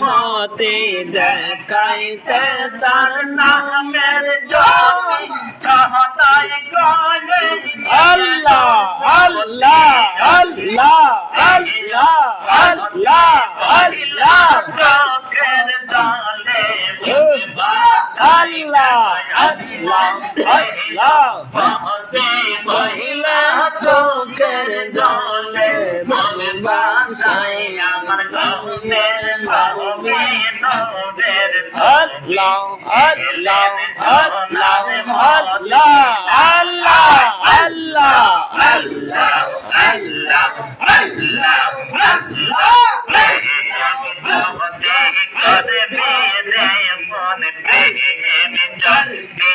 মতে দেখাইতে তার নামের জ্যোতি সহদায় গলে আল্লাহ আল্লাহ আল্লাহ আল্লাহ আল্লাহ আল্লাহ চোখের জলে আল্লাহ আল্লাহ আল্লাহ মহতে মহিলা চোখের জলে বলে বাসাই আমার গৌনের নবী নূরের আল্লাহ আল্লাহ আল্লাহ আল্লাহ আল্লাহ আল্লাহ আল্লাহ আল্লাহ আল্লাহ আল্লাহ মন প্রেম জলদি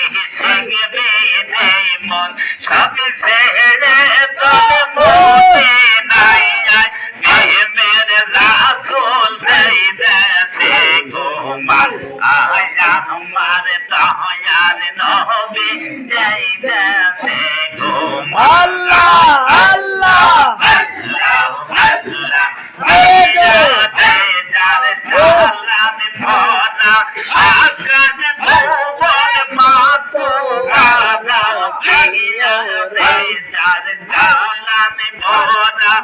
ভরা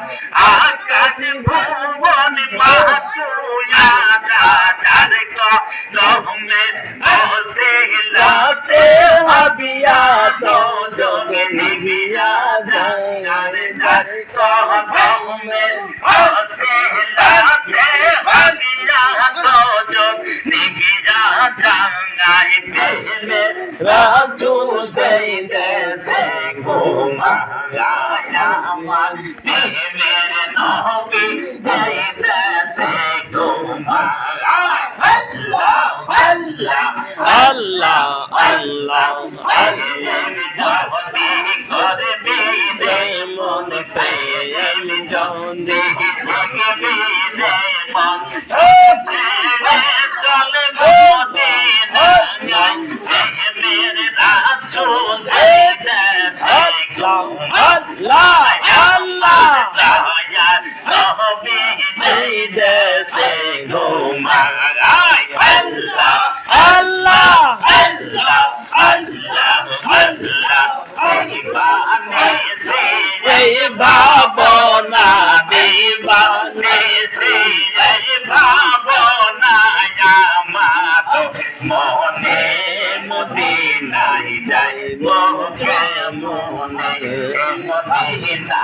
আকাশ ভুবন গানা যার কলমে বসে লাতে হবিয়া তো যোগে নিবিয়া যার কলমে বসে লাতে হবিয়া তো যোগে নিবিয়া গায়ে মেলে রাসুল কইতেছে ঘুমা আমার মেলে নবী কইতেছে ঘুমা আল্লাহ আল্লাহ আল্লাহ আল্লাহ Oh, দেশে ঘুমায় আল্লাহ আল্লাহ আল্লাহ আল্লাহ আল্লাহ ভাবনা দেবানে সে ভাবনা আমার মনে মদিনায় যাই মনে Medina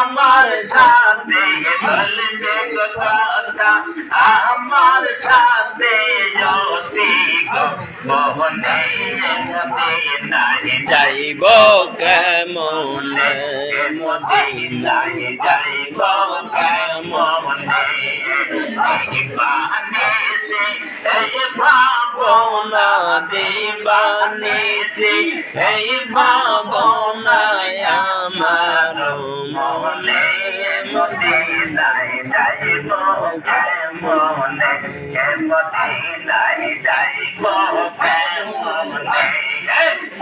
আমার সাথে বলবে কথা আমার সাথে যাইব কেমনে যাইব কেমনে ভাবনা দিবানিসি এই ভাবনায় আমার মনে মদিনায় যাইব কেমনে মদিনায়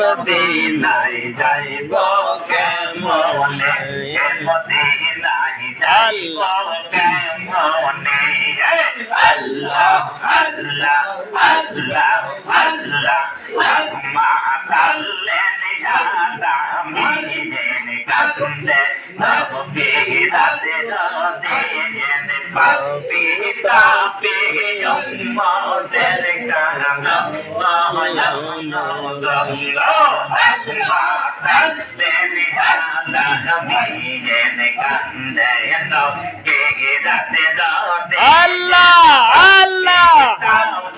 মদিনায় যাইব কেমনে মদিনায় যাইব কেমনে আল্লাহ আল্লাহ আল্লাহ আল্লাহ মা কাল্লেন ইয়াদা মিজেন কান্দে নবী রাতে রাতে পাপি তাপি উম্মতের কারণ মায়ান গঙ্গা মা কাল্লেন ইয়াদা মিজেন কান্দে নবী রাতে রাতে আল্লাহ আল্লাহ। আল্লাহ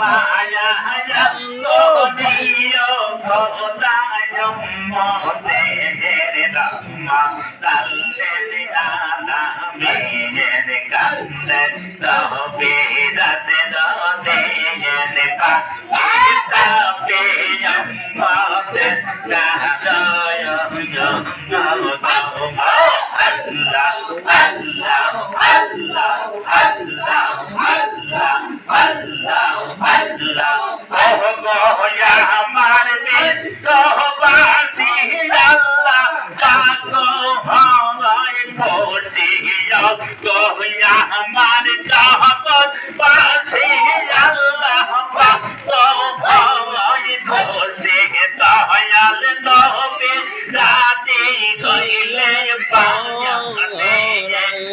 মায়া দিও খোদায় মহতের রহমা তাল্লে আলা মেয়ের কাছে তবে রাতে রাতে পা তাপে মহতে গায় আল্লাহ আল্লাহ আল্লাহ আল্লাহ।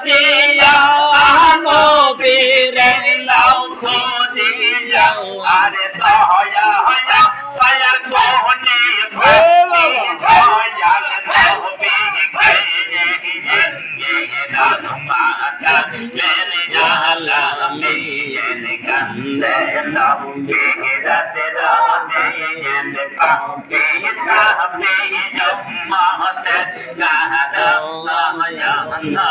মজিয়া নবীরে লাও খুঁজিয়া। আরে দয়া হয়া পায়া কোনে Allah.